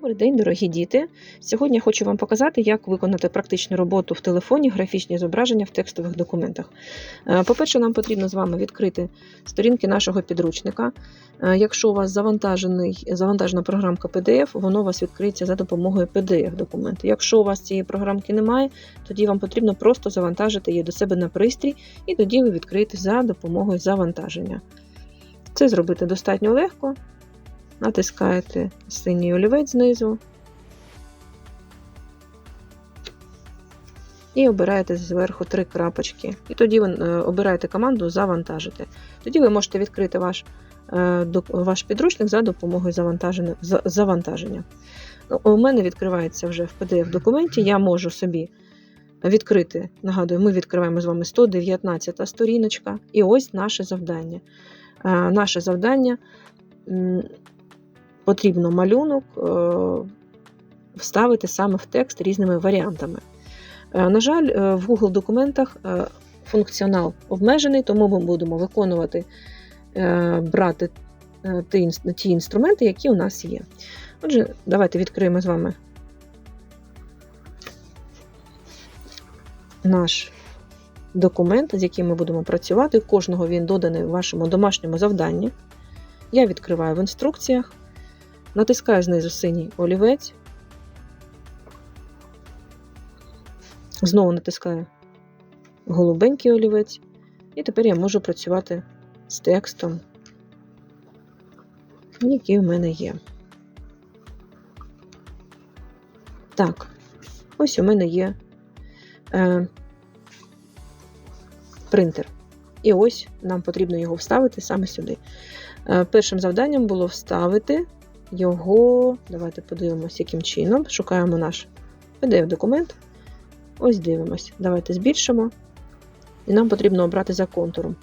Добрий день, дорогі діти! Сьогодні я хочу вам показати, як виконати практичну роботу в телефоні графічні зображення в текстових документах. Е, По-перше, нам потрібно з вами відкрити сторінки нашого підручника. Е, Якщо у вас завантажений, завантажена програмка PDF, воно у вас відкриється за допомогою PDF-документу. Якщо у вас цієї програмки немає, тоді вам потрібно просто завантажити її до себе на пристрій, і тоді ви відкриєте за допомогою завантаження. Це зробити достатньо легко натискаєте синій олівець знизу і обираєте зверху три крапочки. І тоді е, обираєте команду Завантажити. Тоді ви можете відкрити ваш, е, ваш підручник за допомогою завантаження. Ну, У мене відкривається вже в PDF-документі, я можу собі відкрити. Нагадую, ми відкриваємо з вами 119 сторіночка, і ось наше завдання. Е, Наше завдання потрібно малюнок е, вставити саме в текст різними варіантами. Е, На жаль, е, в Google документах функціонал обмежений, тому ми будемо виконувати, брати ті інструменти, які у нас є. Отже, давайте відкриємо з вами наш документ, з яким ми будемо працювати. Кожного він доданий в вашому домашньому завданні. Я відкриваю в інструкціях, натискаю знизу синій олівець, знову натискаю голубенький олівець, і тепер я можу працювати з текстом, який в мене є. Так, ось у мене є е, принтер. І ось нам потрібно його вставити саме сюди. Е, Першим завданням було вставити його. Давайте подивимося, яким чином. Шукаємо наш PDF-документ. Ось дивимось. Давайте збільшимо. І нам потрібно обрати за контуром.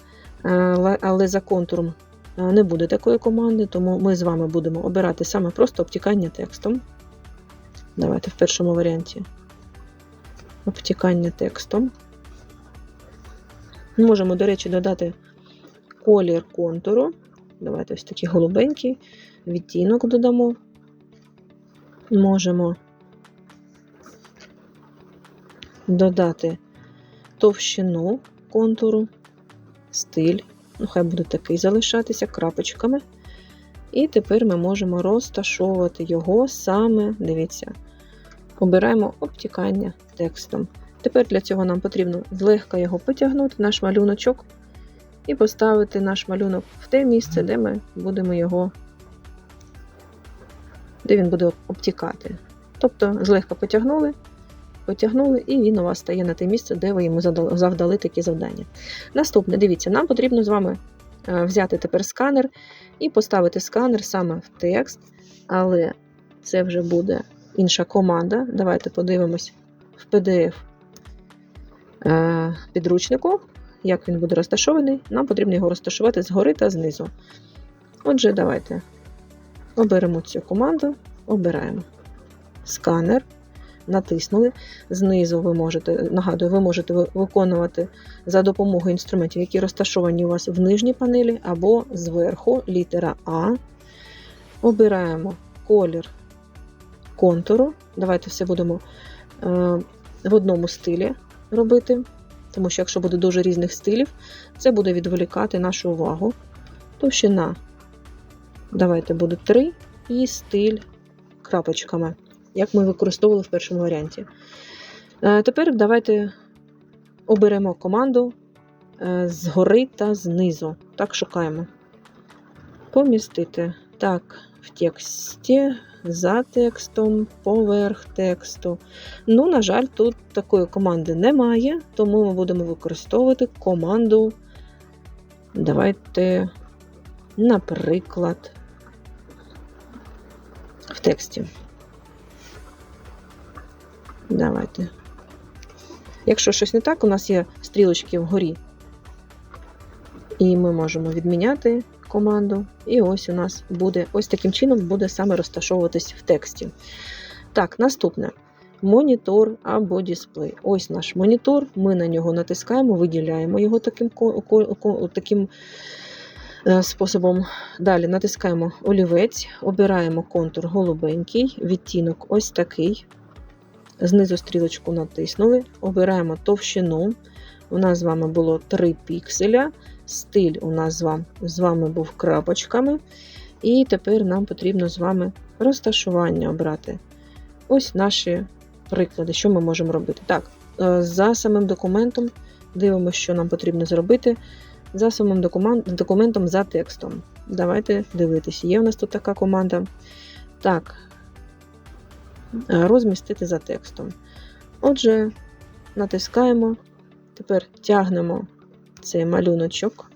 Е, Але, але за контуром е, не буде такої команди, тому ми з вами будемо обирати саме просто обтікання текстом. Давайте в першому варіанті. Обтікання текстом. Можемо, до речі, додати колір контуру. Давайте ось такий голубенький, відтінок додамо. Можемо додати товщину контуру, стиль. Ну, хай буде такий залишатися крапочками. І тепер ми можемо розташовувати його саме, дивіться, обираємо обтікання текстом. Тепер для цього нам потрібно злегка його потягнути, наш малюночок, і поставити наш малюнок в те місце, де ми будемо його, де він буде обтікати. Тобто злегка потягнули, потягнули, і він у вас стає на те місце, де ви йому завдали такі завдання. Наступне, дивіться, нам потрібно з вами е, взяти тепер сканер і поставити сканер саме в текст, але це вже буде інша команда. Давайте подивимось в PDF е, підручнику, як він буде розташований. Нам потрібно його розташувати згори та знизу. Отже, давайте оберемо цю команду, обираємо сканер, натиснули. Знизу ви можете, нагадую, ви можете виконувати за допомогою інструментів, які розташовані у вас в нижній панелі, або зверху літера А. Обираємо колір контуру. Давайте все будемо е, в одному стилі робити, тому що якщо буде дуже різних стилів, це буде відволікати нашу увагу. Товщина. Давайте буде 3 і стиль крапочками, як ми використовували в першому варіанті. Е, Тепер давайте оберемо команду е, згори та знизу. Так, шукаємо. Помістити. Так, в тексті, за текстом, поверх тексту. Ну, на жаль, тут такої команди немає, тому ми будемо використовувати команду. Давайте, наприклад, в тексті. Давайте. Якщо щось не так, у нас є стрілочки вгорі. І ми можемо відміняти команду. І ось у нас буде ось таким чином буде саме розташовуватись в тексті. Так, наступне. Монітор або дисплей. Ось наш монітор. Ми на нього натискаємо, виділяємо його таким, таким способом. Далі натискаємо олівець, обираємо контур голубенький, відтінок ось такий. Знизу стрілочку натиснули, обираємо товщину. У нас з вами було 3 пікселя. Стиль у нас з вами, з вами був крапочками. І тепер нам потрібно з вами розташування обрати. Ось наші приклади, що ми можемо робити. Так, е, за самим документом дивимося, що нам потрібно зробити. За самим документом за текстом. Давайте дивитися. Є у нас тут така команда. Так, розмістити за текстом. Отже, натискаємо. Тепер тягнемо цей малюночок.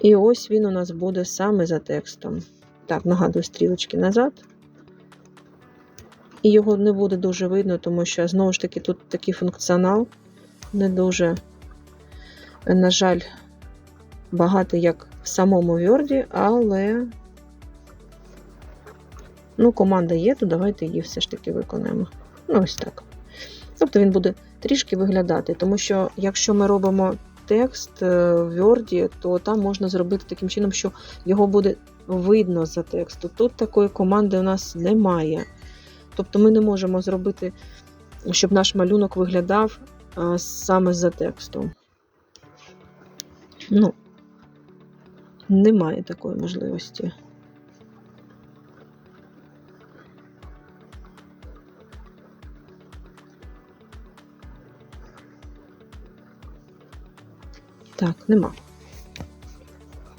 І ось він у нас буде саме за текстом. Так, нагадую стрілочки назад. І його не буде дуже видно, тому що, знову ж таки, тут такий функціонал не дуже, на жаль, багатий, як в самому Word, але ну, команда є, то давайте її все ж таки виконаємо. Ну, ось так. Тобто він буде трішки виглядати, тому що якщо ми робимо текст е, в Word, то там можна зробити таким чином, що його буде видно за тексту. Тут такої команди у нас немає. Тобто ми не можемо зробити, щоб наш малюнок виглядав саме за текстом. Ну, немає такої можливості. Так, нема.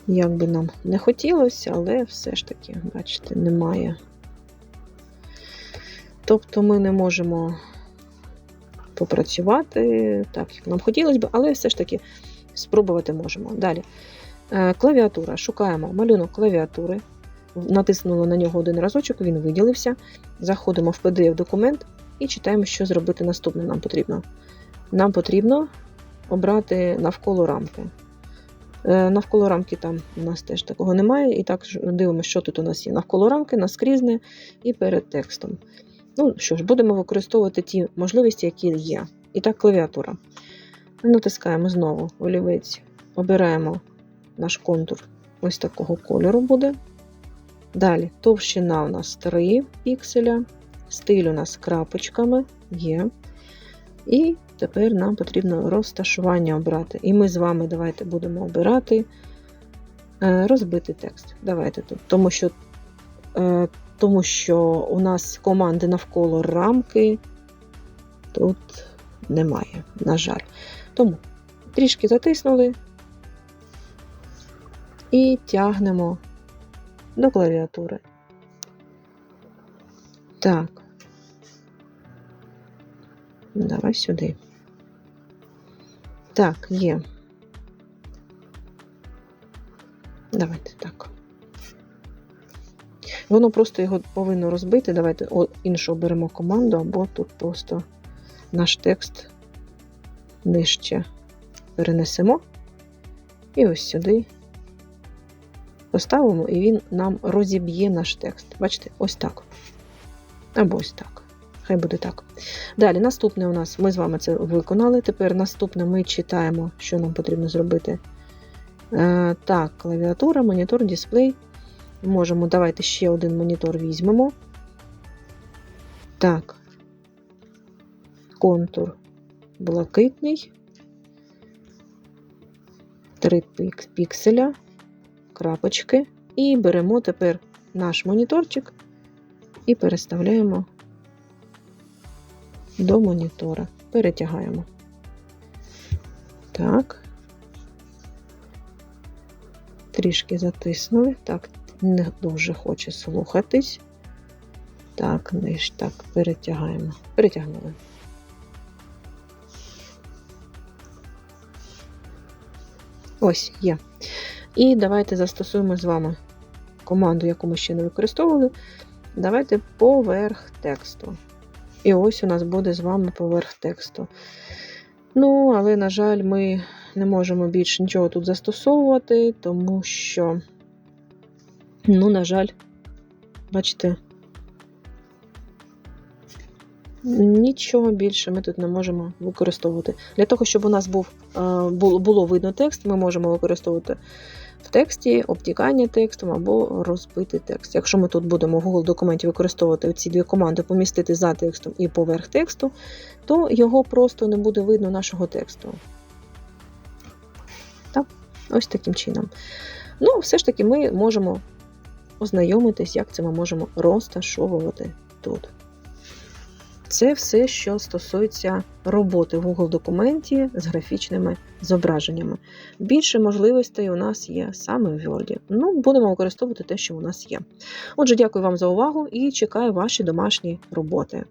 Як би нам не хотілося, але все ж таки, бачите, немає. Тобто ми не можемо попрацювати так, як нам хотілося б, але все ж таки спробувати можемо. Далі. Е, Клавіатура. Шукаємо малюнок клавіатури. Натиснули на нього один разочок, він виділився. Заходимо в PDF-документ і читаємо, що зробити наступне нам потрібно. Нам потрібно обрати навколо рамки. Е, Навколо рамки там у нас теж такого немає. І так дивимося, що тут у нас є. Навколо рамки, наскрізне і перед текстом. Ну що ж, будемо використовувати ті можливості, які є. І так, клавіатура. Натискаємо знову олівець, обираємо наш контур ось такого кольору буде. Далі товщина у нас 3 пікселя, стиль у нас крапочками є. І тепер нам потрібно розташування обрати. І ми з вами давайте будемо обирати е, розбити текст. Давайте тут, тому що е, тому що у нас команди навколо рамки тут немає, на жаль. Тому трішки затиснули і тягнемо до клавіатури. Так, давай сюди. Так, є. Давайте так. Воно просто його повинно розбити. Давайте іншу оберемо команду, або тут просто наш текст нижче перенесемо. І ось сюди поставимо, і він нам розіб'є наш текст. Бачите, ось так. Або ось так. Хай буде так. Далі, наступне у нас, ми з вами це виконали. Тепер наступне ми читаємо, що нам потрібно зробити. Е, Так, клавіатура, монітор, дисплей. Можемо, давайте ще один монітор візьмемо. Так, контур блакитний, 3 пікселя, крапочки. І беремо тепер наш моніторчик і переставляємо до монітора. Перетягаємо. Так. Трішки затиснули. Так, не дуже хоче слухатись. Так, ниж, так, перетягаємо. Перетягнули. Ось є. І давайте застосуємо з вами команду, яку ми ще не використовували. Давайте поверх тексту. І ось у нас буде з вами поверх тексту. Ну, але, на жаль, ми не можемо більше нічого тут застосовувати, тому що. Ну, на жаль, бачите, нічого більше ми тут не можемо використовувати. Для того, щоб у нас був, було видно текст, ми можемо використовувати в тексті, обтікання текстом або розбитий текст. Якщо ми тут будемо в Google документі використовувати ці дві команди помістити за текстом і поверх тексту, то його просто не буде видно нашого тексту. Так, ось таким чином. Ну, все ж таки, ми можемо ознайомитись, як це ми можемо розташовувати тут. Це все, що стосується роботи в Google документі з графічними зображеннями. Більше можливостей у нас є саме в Word. Ну, будемо використовувати те, що у нас є. Отже, дякую вам за увагу і чекаю ваші домашні роботи.